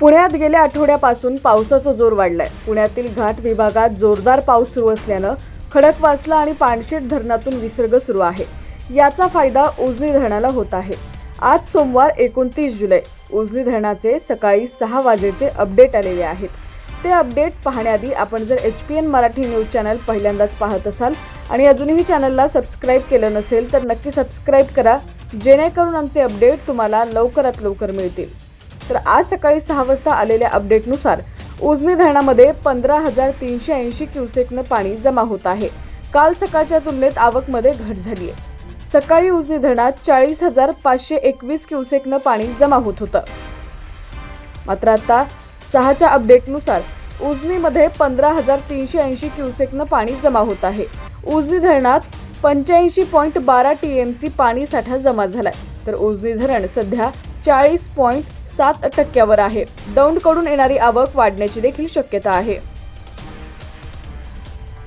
पुण्यात गेल्या आठवड्यापासून पावसाचा जोर वाढलाय. पुण्यातील घाट विभागात जोरदार पाऊस सुरू असल्यानं खडकवासला आणि पाणशेट धरणातून विसर्ग सुरू आहे. याचा फायदा उजनी धरणाला होत आहे. आज सोमवार एकोणतीस जुलै. उजनी धरणाचे सकाळी सहा वाजेचे अपडेट आलेले आहेत. ते अपडेट पाहण्याआधी आपण जर H P N Marathi news channel पहिल्यांदाच पाहत असाल आणि अजूनही चॅनलला सबस्क्राईब केलं नसेल तर नक्की सबस्क्राईब करा. जेणेकरून आमचे अपडेट तुम्हाला लवकरात लवकर मिळतील. तर आज सकाळी सहा वाजता आलेल्या अपडेटनुसार उजनी धरणामध्ये पंधरा हजार तीनशे ऐंशी क्युसेकनं पाणी जमा होत आहे. काल सकाळच्या तुलनेत आवकमध्ये घट झाली आहे सकाळी उजनी धरणात चाळीस हजार पाचशे एकवीस क्युसेकनं पाणी जमा होत होतं. मात्र आता सहाच्या अपडेटनुसार उजनीमध्ये पंधरा हजार तीनशे ऐंशी क्युसेकनं पाणी जमा होत आहे. उजनी धरणात पंच्याऐंशी पॉईंट बारा टी एम सी पाणी साठा जमा झालाय. तर उजनी धरण सध्या चाळीस पॉईंट सात टक्क्यावर आहे. दौंडकडून येणारी आवक वाढण्याची देखील शक्यता आहे.